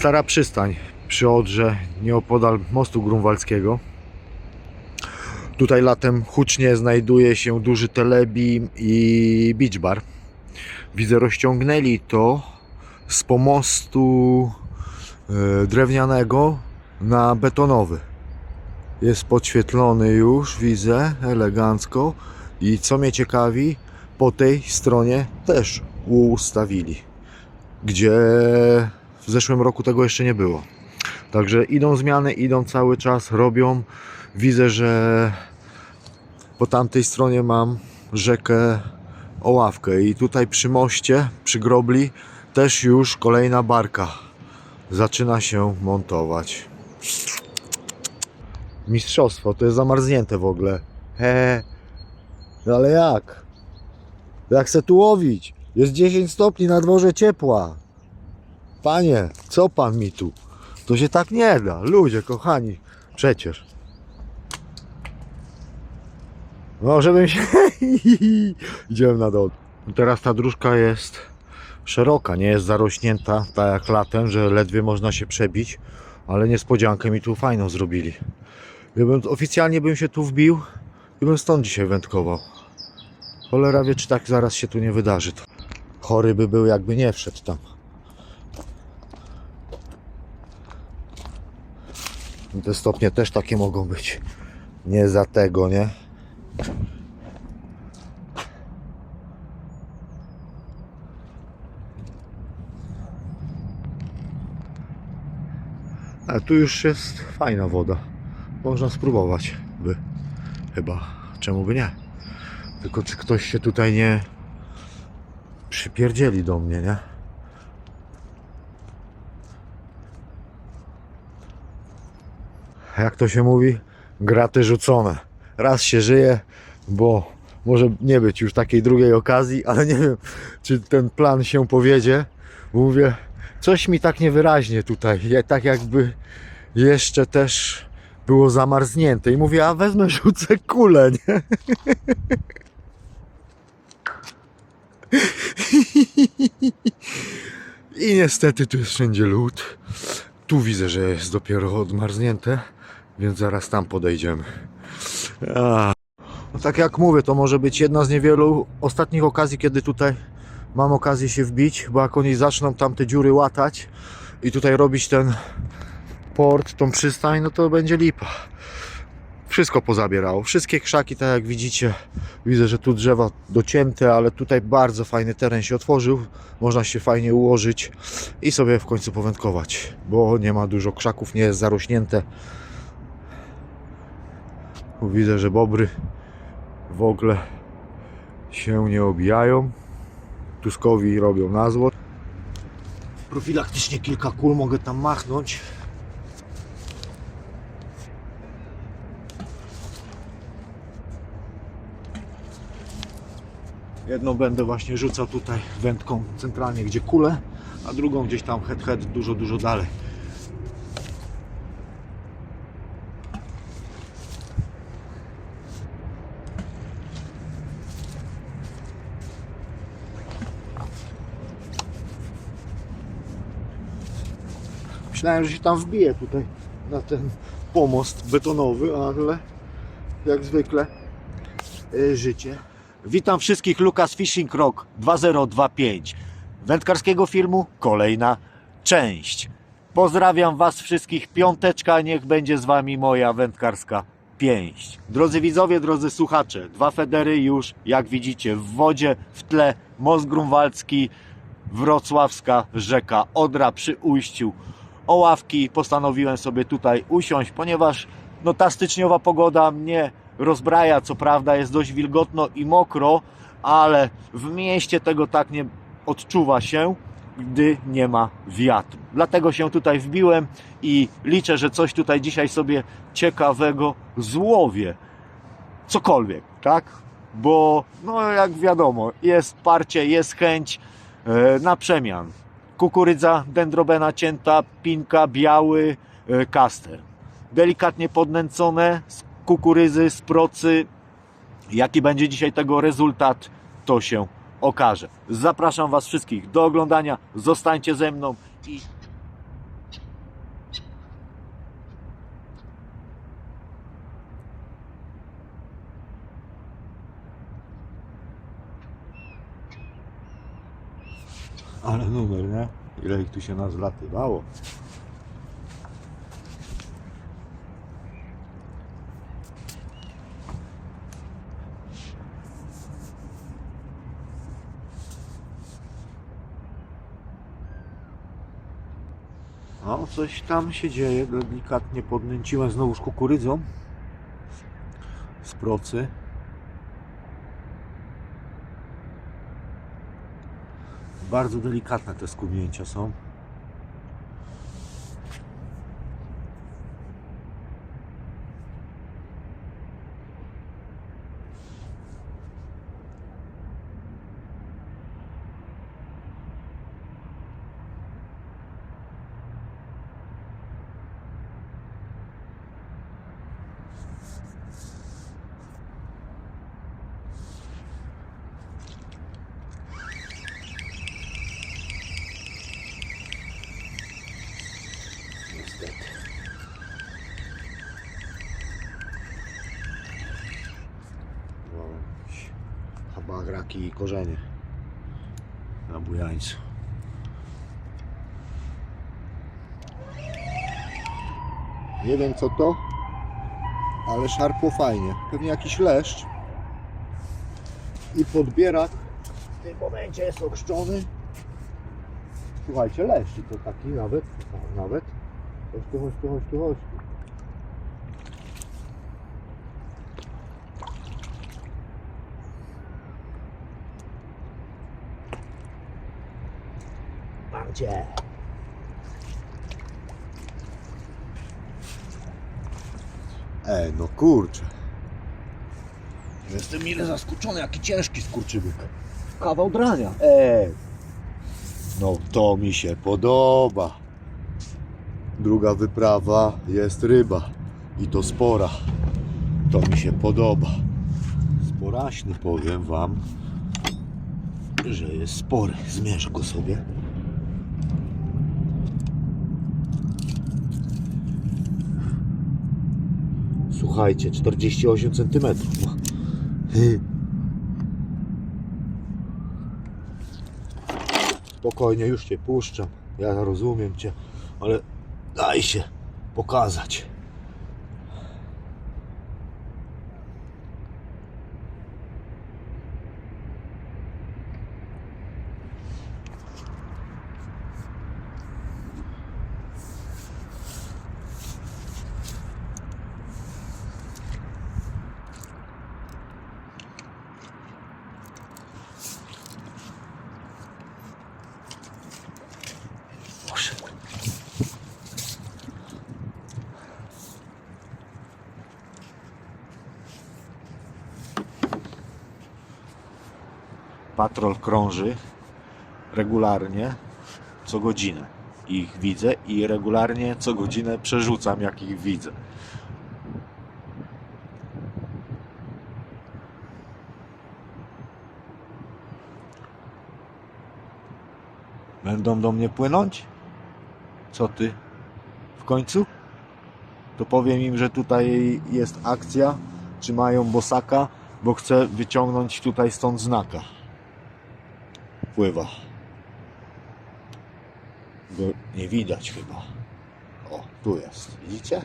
stara przystań przy Odrze, nieopodal mostu grunwaldzkiego. Tutaj latem hucznie znajduje się duży telebim i beach bar. Widzę, rozciągnęli to z pomostu e, drewnianego na betonowy. Jest podświetlony już, widzę, elegancko. I co mnie ciekawi, po tej stronie też ustawili, gdzie w zeszłym roku tego jeszcze nie było. Także idą zmiany, idą cały czas, robią. Widzę, że po tamtej stronie mam rzekę Oławkę i tutaj przy moście, przy grobli też już kolejna barka zaczyna się montować. Mistrzostwo, to jest zamarznięte w ogóle. He, no ale jak? Jak se tu łowić? Jest 10 stopni na dworze ciepła. Panie, co pan mi tu? To się tak nie da. Ludzie, kochani, przecież. No, żebym się... Idziemy na dół. Teraz ta dróżka jest szeroka, nie jest zarośnięta, tak jak latem, że ledwie można się przebić, ale niespodziankę mi tu fajną zrobili. Gdybym oficjalnie bym się tu wbił i bym stąd dzisiaj wędkował. Cholera wie, czy tak zaraz się tu nie wydarzy. Chory by był, jakby nie wszedł tam. Te stopnie też takie mogą być. Nie za tego, nie? Ale tu już jest fajna woda. Można spróbować by. Chyba. Czemu by nie? Tylko czy ktoś się tutaj nie przypierdzieli do mnie, nie? Jak to się mówi? Graty rzucone. Raz się żyje, bo może nie być już takiej drugiej okazji, ale nie wiem, czy ten plan się powiedzie. Mówię, coś mi tak niewyraźnie tutaj, tak jakby jeszcze też było zamarznięte. I mówię, a wezmę, rzucę kulę, nie? I niestety tu jest wszędzie lód. Tu widzę, że jest dopiero odmarznięte, więc zaraz tam podejdziemy. A. No tak jak mówię, to może być jedna z niewielu ostatnich okazji, kiedy tutaj mam okazję się wbić, bo jak oni zaczną tam te dziury łatać i tutaj robić ten port, tą przystań, no to będzie lipa. Wszystko pozabierało, wszystkie krzaki, tak jak widzicie, widzę, że tu drzewa docięte, ale tutaj bardzo fajny teren się otworzył, można się fajnie ułożyć i sobie w końcu powędkować, bo nie ma dużo krzaków, nie jest zarośnięte. Widzę, że bobry w ogóle się nie obijają. Tuskowi robią na zło. Profilaktycznie kilka kul mogę tam machnąć. Jedną będę właśnie rzucał tutaj wędką centralnie, gdzie kulę, a drugą gdzieś tam head head dużo, dużo dalej. Myślałem, że się tam wbije tutaj na ten pomost betonowy, ale jak zwykle y, życie. Witam wszystkich, Lukas Fishing Rock 2025. Wędkarskiego filmu kolejna część. Pozdrawiam Was wszystkich, piąteczka, niech będzie z Wami moja wędkarska pięść. Drodzy widzowie, drodzy słuchacze, dwa federy już, jak widzicie, w wodzie, w tle most grunwaldzki, wrocławska rzeka Odra przy ujściu Oławki. Postanowiłem sobie tutaj usiąść, ponieważ no, ta styczniowa pogoda mnie rozbraja. Co prawda jest dość wilgotno i mokro, ale w mieście tego tak nie odczuwa się, gdy nie ma wiatru. Dlatego się tutaj wbiłem i liczę, że coś tutaj dzisiaj sobie ciekawego złowię. Cokolwiek, tak? Bo, no jak wiadomo, jest parcie, jest chęć e, na przemian kukurydza dendrobena cięta, pinka, biały, e, kaster. Delikatnie podnęcone z kukurydzy, z procy. Jaki będzie dzisiaj tego rezultat, to się okaże. Zapraszam Was wszystkich do oglądania. Zostańcie ze mną i Ale. Ile ich tu się nas zlatywało. No, coś tam się dzieje. Delikatnie podnęciłem znowuż kukurydzą z procy. Bardzo delikatne te skubnięcia są. Niestety. No, Graki i korzenie na bujańcu. Nie wiem co to, ale szarpło fajnie. Pewnie jakiś leszcz. I podbierak w tym momencie jest okrzczony. Słuchajcie, leszcz i to taki nawet, nawet. Chodź tu, chodź tu, chodź tu, chodź tu. Cię. Ej, no kurczę. Jestem mile zaskoczony, jaki ciężki skurczybyk. Kawał drania. Ej. No to mi się podoba. Druga wyprawa jest ryba. I to spora. To mi się podoba. Sporaśny powiem wam, że jest spory. Zmierzę go sobie. Słuchajcie, 48 cm. Spokojnie, już cię puszczam. Ja rozumiem cię, ale daj się pokazać. Patrol krąży regularnie co godzinę. Ich widzę i regularnie co godzinę przerzucam, jak ich widzę. Będą do mnie płynąć? Co ty? W końcu? To powiem im, że tutaj jest akcja, czy mają bosaka, bo chcę wyciągnąć tutaj stąd znaka. Pływa. Go nie widać chyba. O, tu jest. Widzicie?